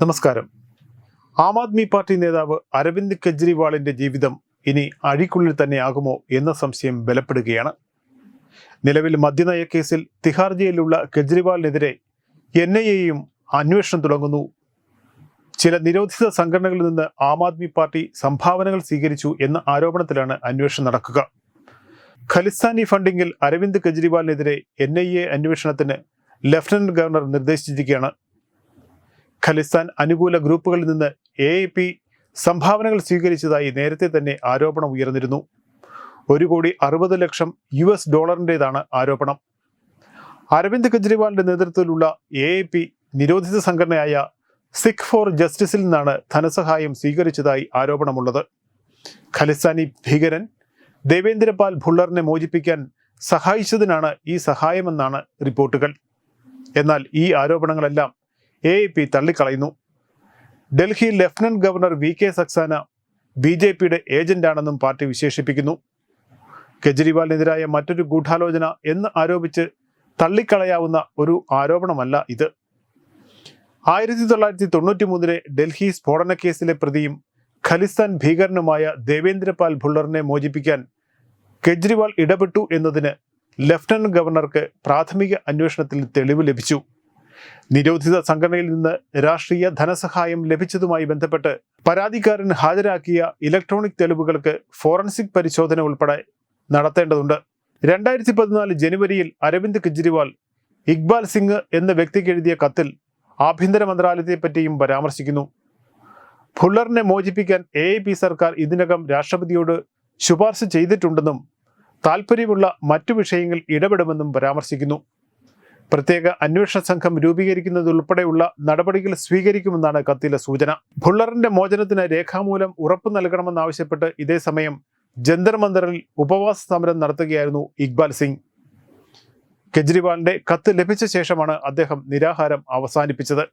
നമസ്കാരം. ആം ആദ്മി പാർട്ടി നേതാവ് അരവിന്ദ് കെജ്രിവാളിന്റെ ജീവിതം ഇനി അഴിക്കുള്ളിൽ തന്നെയാകുമോ എന്ന സംശയം ബലപ്പെടുകയാണ്. നിലവിൽ മദ്യനയ കേസിൽ തിഹാർ ജയിലിലുള്ള കെജ്രിവാളിനെതിരെ എൻ ഐ എയും അന്വേഷണം തുടങ്ങുന്നു. ചില നിരോധിത സംഘടനകളിൽ നിന്ന് ആം ആദ്മി പാർട്ടി സംഭാവനകൾ സ്വീകരിച്ചു എന്ന ആരോപണത്തിലാണ് അന്വേഷണം നടക്കുക. ഖലിസ്ഥാനി ഫണ്ടിങ്ങിൽ അരവിന്ദ് കെജ്രിവാളിനെതിരെ എൻ ഐ എ അന്വേഷണത്തിന് ലഫ്റ്റനന്റ് ഗവർണർ നിർദ്ദേശിച്ചിരിക്കുകയാണ്. ഖലിസ്ഥാൻ അനുകൂല ഗ്രൂപ്പുകളിൽ നിന്ന് എ പി സംഭാവനകൾ സ്വീകരിച്ചതായി നേരത്തെ തന്നെ ആരോപണം ഉയർന്നിരുന്നു. ഒരു കോടി അറുപത് ലക്ഷം യു എസ് ഡോളറിന്റെതാണ് ആരോപണം. അരവിന്ദ് കെജ്രിവാളിന്റെ നേതൃത്വത്തിലുള്ള എ എ പി നിരോധിത സംഘടനയായ സിഖ് ഫോർ ജസ്റ്റിസിൽ നിന്നാണ് ധനസഹായം സ്വീകരിച്ചതായി ആരോപണമുള്ളത്. ഖലിസ്ഥാനി ഭീകരൻ ദേവേന്ദ്രപാൽ ഭുള്ളറിനെ മോചിപ്പിക്കാൻ സഹായിച്ചതിനാണ് ഈ സഹായമെന്നാണ് റിപ്പോർട്ടുകൾ. എന്നാൽ ഈ ആരോപണങ്ങളെല്ലാം A E P തള്ളിക്കളയുന്നു. Delhi lieutenant governor V K Saxena B J പിയുടെ ഏജന്റാണെന്നും പാർട്ടി വിശേഷിപ്പിക്കുന്നു. കെജ്രിവാളിനെതിരായ മറ്റൊരു ഗൂഢാലോചന എന്ന് ആരോപിച്ച് തള്ളിക്കളയാവുന്ന ഒരു ആരോപണമല്ല ഇത്. ആയിരത്തി തൊള്ളായിരത്തി തൊണ്ണൂറ്റി മൂന്നിലെ ഡൽഹി സ്ഫോടന കേസിലെ പ്രതിയും ഖലിസ്ഥാൻ ഭീകരനുമായ ദേവേന്ദ്രപാൽ ഭുള്ളറിനെ മോചിപ്പിക്കാൻ കെജ്രിവാൾ ഇടപെട്ടു എന്നതിന് ലഫ്റ്റനന്റ് ഗവർണർക്ക് പ്രാഥമിക അന്വേഷണത്തിൽ തെളിവ് ലഭിച്ചു. നിരോധിത സംഘടനയിൽ നിന്ന് രാഷ്ട്രീയ ധനസഹായം ലഭിച്ചതുമായി ബന്ധപ്പെട്ട് പരാതിക്കാരൻ ഹാജരാക്കിയ ഇലക്ട്രോണിക് തെളിവുകൾക്ക് ഫോറൻസിക് പരിശോധന ഉൾപ്പെടെ നടത്തേണ്ടതുണ്ട്. രണ്ടായിരത്തി പതിനാല് ജനുവരിയിൽ അരവിന്ദ് കെജ്രിവാൾ ഇക്ബാൽ സിംഗ് എന്ന വ്യക്തിക്ക് എഴുതിയ കത്തിൽ ആഭ്യന്തര മന്ത്രാലയത്തെ പറ്റിയും പരാമർശിക്കുന്നു. ഫുള്ളറിനെ മോചിപ്പിക്കാൻ എ പി സർക്കാർ ഇതിനകം രാഷ്ട്രപതിയോട് ശുപാർശ ചെയ്തിട്ടുണ്ടെന്നും താൽപ്പര്യമുള്ള മറ്റു വിഷയങ്ങൾ ഇടപെടുമെന്നും പരാമർശിക്കുന്നു. പ്രത്യേക അന്വേഷണ സംഘം രൂപീകരിക്കുന്നതുൾപ്പെടെയുള്ള നടപടികൾ സ്വീകരിക്കുമെന്നാണ് കത്തിലെ സൂചന. ഭുള്ളറിന്റെ മോചനത്തിന് രേഖാമൂലം ഉറപ്പു നൽകണമെന്നാവശ്യപ്പെട്ട് ഇതേസമയം ജന്തർ മന്ദറിൽ ഉപവാസ സമരം നടത്തുകയായിരുന്നു ഇക്ബാൽ സിംഗ്. കെജ്രിവാളിന്റെ കത്ത് ലഭിച്ച ശേഷമാണ് അദ്ദേഹം നിരാഹാരം അവസാനിപ്പിച്ചത്.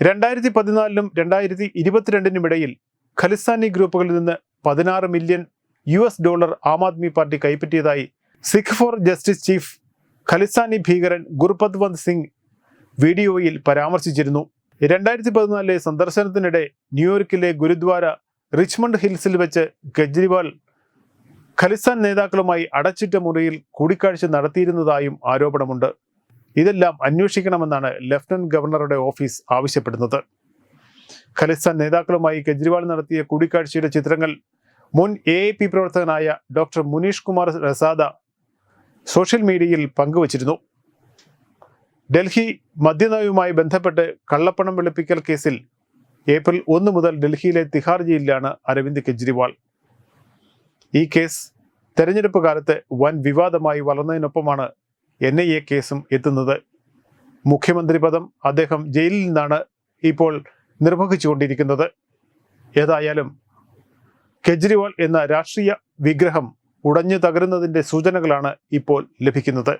രണ്ടായിരത്തി പതിനാലിനും രണ്ടായിരത്തി ഇരുപത്തിരണ്ടിനും ഇടയിൽ ഖലിസ്ഥാനി ഗ്രൂപ്പുകളിൽ നിന്ന് പതിനാറ് million U dollar Aam Aadmi party കൈപ്പറ്റിയതായി Sikh for justice chief Khalistani ഭീകരൻ ഗുർപത്വന്ത് സിംഗ് വീഡിയോയിൽ പരാമർശിച്ചിരുന്നു. രണ്ടായിരത്തി പതിനാലിലെ സന്ദർശനത്തിനിടെ ന്യൂയോർക്കിലെ ഗുരുദ്വാര റിച്ച്മണ്ട് ഹിൽസിൽ വെച്ച് കെജ്രിവാൾ ഖലിസ്ഥാൻ നേതാക്കളുമായി അടച്ചിട്ട മുറിയിൽ കൂടിക്കാഴ്ച നടത്തിയിരുന്നതായും ആരോപണമുണ്ട്. ഇതെല്ലാം അന്വേഷിക്കണമെന്നാണ് ലഫ്റ്റനന്റ് ഗവർണറുടെ ഓഫീസ് ആവശ്യപ്പെടുന്നത്. ഖലിസ്ഥാൻ നേതാക്കളുമായി കെജ്രിവാൾ നടത്തിയ കൂടിക്കാഴ്ചയുടെ ചിത്രങ്ങൾ മുൻ എ പ്രവർത്തകനായ ഡോക്ടർ മുനീഷ് കുമാർ റസാദ സോഷ്യൽ മീഡിയയിൽ പങ്കുവച്ചിരുന്നു. ഡൽഹി മദ്യനയവുമായി ബന്ധപ്പെട്ട് കള്ളപ്പണം വെളുപ്പിക്കൽ കേസിൽ ഏപ്രിൽ ഒന്ന് മുതൽ ഡൽഹിയിലെ തിഹാർ ജയിലിലാണ് അരവിന്ദ് കെജ്രിവാൾ. ഈ കേസ് തെരഞ്ഞെടുപ്പ് കാലത്ത് വൻ വിവാദമായി വളർന്നതിനൊപ്പമാണ് എൻ ഐ എ കേസും എത്തുന്നത്. മുഖ്യമന്ത്രി പദം അദ്ദേഹം ജയിലിൽ നിന്നാണ് ഇപ്പോൾ നിർവഹിച്ചുകൊണ്ടിരിക്കുന്നത്. ഏതായാലും കെജ്രിവാൾ എന്ന രാഷ്ട്രീയ വിഗ്രഹം ഉടഞ്ഞു തകരുന്നതിന്റെ സൂചനകളാണ് ഇപ്പോൾ ലഭിക്കുന്നത്.